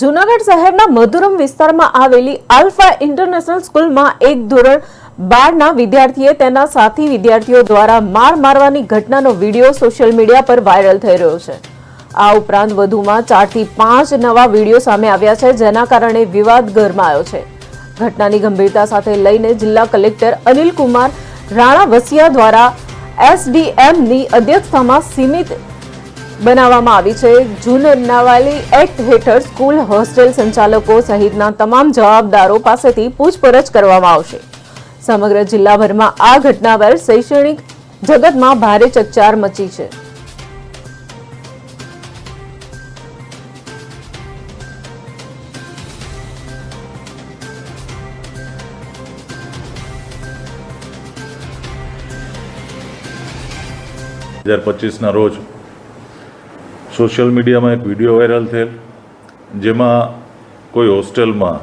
જૂનાગઢ શહેરના મધુરમ વિસ્તારમાં આવેલી આલ્ફા ઇન્ટરનેશનલ સ્કૂલમાં એક ધોરણ બારના વિદ્યાર્થીએ તેના સાથી વિદ્યાર્થીઓ દ્વારા માર મારવાની ઘટનાનો વીડિયો સોશિયલ મીડિયા પર વાયરલ થઈ રહ્યો છે. આ ઉપરાંત વધુમાં ચારથી પાંચ નવા વીડિયો સામે આવ્યા છે, જેના કારણે વિવાદ ગરમાયો છે. ઘટનાની ગંભીરતા સાથે લઈને જિલ્લા કલેક્ટર અનિલ કુમાર રાણા વસિયા દ્વારા એસડીએમની અધ્યક્ષતામાં સીમિત બનાવવામાં આવી છે. જૂનનાવાલી એક્ટ હેઠળ સ્કૂલ હોસ્ટેલ સંચાલકો સહિતના તમામ જવાબદારો પાસેથી પૂછપરછ કરવામાં આવશે. સમગ્ર જિલ્લાભરમાં આ ઘટના પર શૈક્ષણિક જગતમાં ભારે ચકચાર મચી છે. હજાર પચીસના રોજ સોશિયલ મીડિયામાં એક વીડિયો વાયરલ થયેલ, જેમાં કોઈ હોસ્ટેલમાં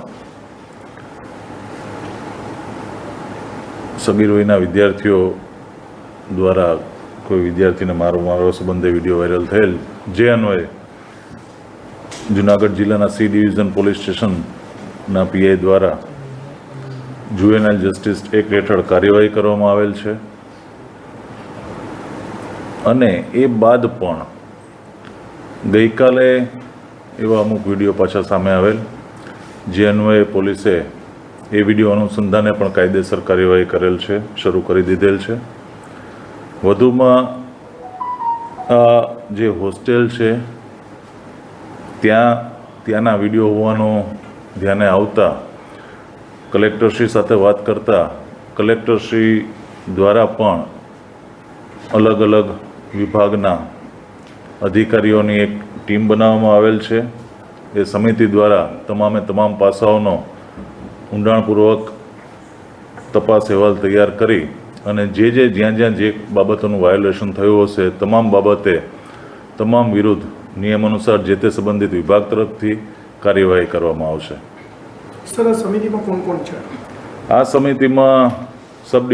સગીરોહીના વિદ્યાર્થીઓ દ્વારા કોઈ વિદ્યાર્થીને મારો મારો સંબંધે વીડિયો વાયરલ થયેલ, જે અન્વયે જુનાગઢ જિલ્લાના સી ડિવિઝન પોલીસ સ્ટેશનના પીઆઈ દ્વારા જુએનાઇલ જસ્ટિસ એક હેઠળ કાર્યવાહી કરવામાં આવેલ છે. અને એ બાદ પણ ગઈકાલે એવા અમુક વીડિયો પાછા સામે આવેલ જે અન્વયે પોલીસે એ વીડિયો અનુસંધાને પણ કાયદેસર કાર્યવાહી કરેલ છે, શરૂ કરી દીધેલ છે. વધુમાં આ જે હોસ્ટેલ છે, ત્યાં, ત્યાંના વીડિયો હોવાનું ધ્યાને આવતા કલેક્ટરશ્રી સાથે વાત કરતા કલેક્ટરશ્રી દ્વારા પણ અલગ અલગ વિભાગના અધિકારીઓની એક ટીમ બનાવવામાં આવેલ છે. એ સમિતિ દ્વારા તમામે તમામ પાસાઓનો ઊંડાણપૂર્વક તપાસ અહેવાલ તૈયાર કરી અને જે જે જ્યાં જ્યાં જે બાબતોનું વાયોલેશન થયું હશે તમામ બાબતે તમામ વિરુદ્ધ નિયમ અનુસાર જે તે સંબંધિત વિભાગ તરફથી કાર્યવાહી કરવામાં આવશે. સર આ સમિતિમાં કોણ કોણ છે? આ સમિતિમાં સબ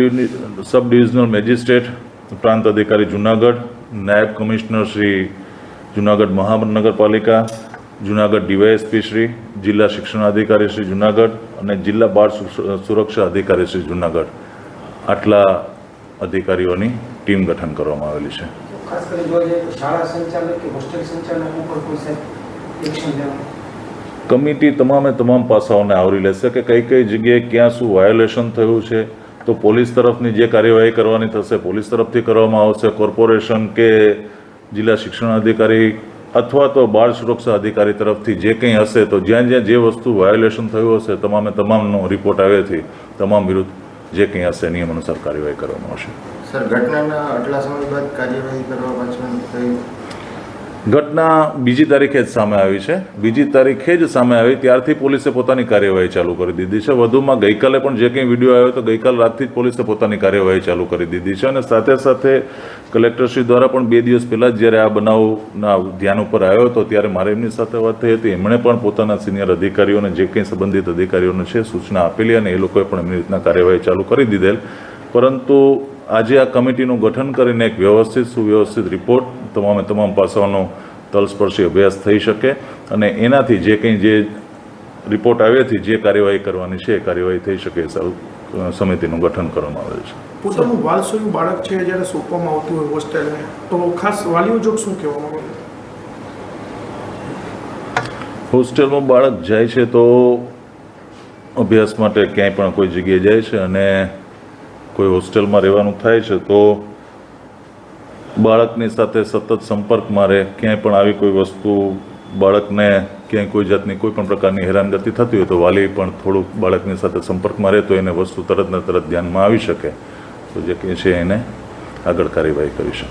સબ ડિવિઝનલ મેજિસ્ટ્રેટ પ્રાંત અધિકારી જુનાગઢ નાયબ કમિશનર શ્રી જુનાગઢ મહાનગરપાલિકા જુનાગઢ ડીવાયએસપી શ્રી જિલ્લા શિક્ષણ અધિકારી શ્રી જુનાગઢ અને જિલ્લા બાળ સુરક્ષા અધિકારી શ્રી જુનાગઢ. આટલા અધિકારીઓની ટીમ ગઠન કરવામાં આવેલી છે. કમિટી તમામે તમામ પાસાઓને આવરી લેશે કે કઈ કઈ જગ્યાએ ક્યાં શું વાયોલેશન થયું છે તો પોલીસ તરફની જે કાર્યવાહી કરવાની થશે, પોલીસ તરફથી કરવામાં આવશે કોર્પોરેશન કે જિલ્લા શિક્ષણ અધિકારી અથવા તો બાળ સુરક્ષા અધિકારી તરફથી જે કંઈ હશે, તો જ્યાં જ્યાં જે વસ્તુ વાયોલેશન થયું હશે, તમામે તમામનો રિપોર્ટ આવ્યાથી તમામ વિરુદ્ધ જે કંઈ હશે, નિયમ અનુસાર કાર્યવાહી કરવામાં આવશે. સર, ઘટનાના આટલા સમય બાદ કાર્યવાહી કરવા પાછળ ઘટના બીજી તારીખે જ સામે આવી છે. બીજી તારીખે જ સામે આવી. ત્યારથી પોલીસે પોતાની કાર્યવાહી ચાલુ કરી દીધી છે. વધુમાં ગઈકાલે પણ જે કંઈ વીડિયો આવ્યો તો ગઈકાલ રાતથી જ પોલીસે પોતાની કાર્યવાહી ચાલુ કરી દીધી છે અને સાથે સાથે કલેક્ટરશ્રી દ્વારા પણ બે દિવસ પહેલાં જ્યારે આ બનાવના ધ્યાન ઉપર આવ્યો હતો ત્યારે મારે એમની સાથે વાત થઈ હતી. એમણે પણ પોતાના સિનિયર અધિકારીઓને જે કંઈ સંબંધિત અધિકારીઓને છે સૂચના આપેલી અને એ લોકોએ પણ એમની રીતના કાર્યવાહી ચાલુ કરી દીધેલ. પરંતુ આજે આ કમિટીનું ગઠન કરીને એક વ્યવસ્થિત, સુવ્યવસ્થિત રિપોર્ટ તમામે તમામ પાસાઓનો તલસ્પર્શી અભ્યાસ થઈ શકે અને એનાથી જે કંઈ જે રિપોર્ટ આવ્યાથી જે કાર્યવાહી કરવાની છે એ કાર્યવાહી થઈ શકે એ સમિતિનું ગઠન કરવામાં આવેલ છે. પોતાનું વાલસોયું બાળક છે જ્યારે સોંપવામાં આવતું હોય હોસ્ટેલને તો ખાસ વાલીઓ જોગ શું કહેવામાં આવે હોસ્ટેલમાં બાળક જાય છે તો અભ્યાસ માટે ક્યાંય પણ કોઈ જગ્યાએ જાય છે અને કોઈ હોસ્ટેલમાં રહેવાનું થાય છે તો બાળકની સાથે સતત સંપર્કમાં રહે, ક્યાંય પણ આવી કોઈ વસ્તુ બાળકને ક્યાંય કોઈ જાતની કોઈ પણ પ્રકારની હેરાનગતિ થતી હોય તો વાલી પણ થોડુંક બાળકની સાથે સંપર્કમાં રહે તો એને વસ્તુ તરત ને તરત ધ્યાનમાં આવી શકે. તો જે કંઈ છે એને આગળ કાર્યવાહી કરી શકે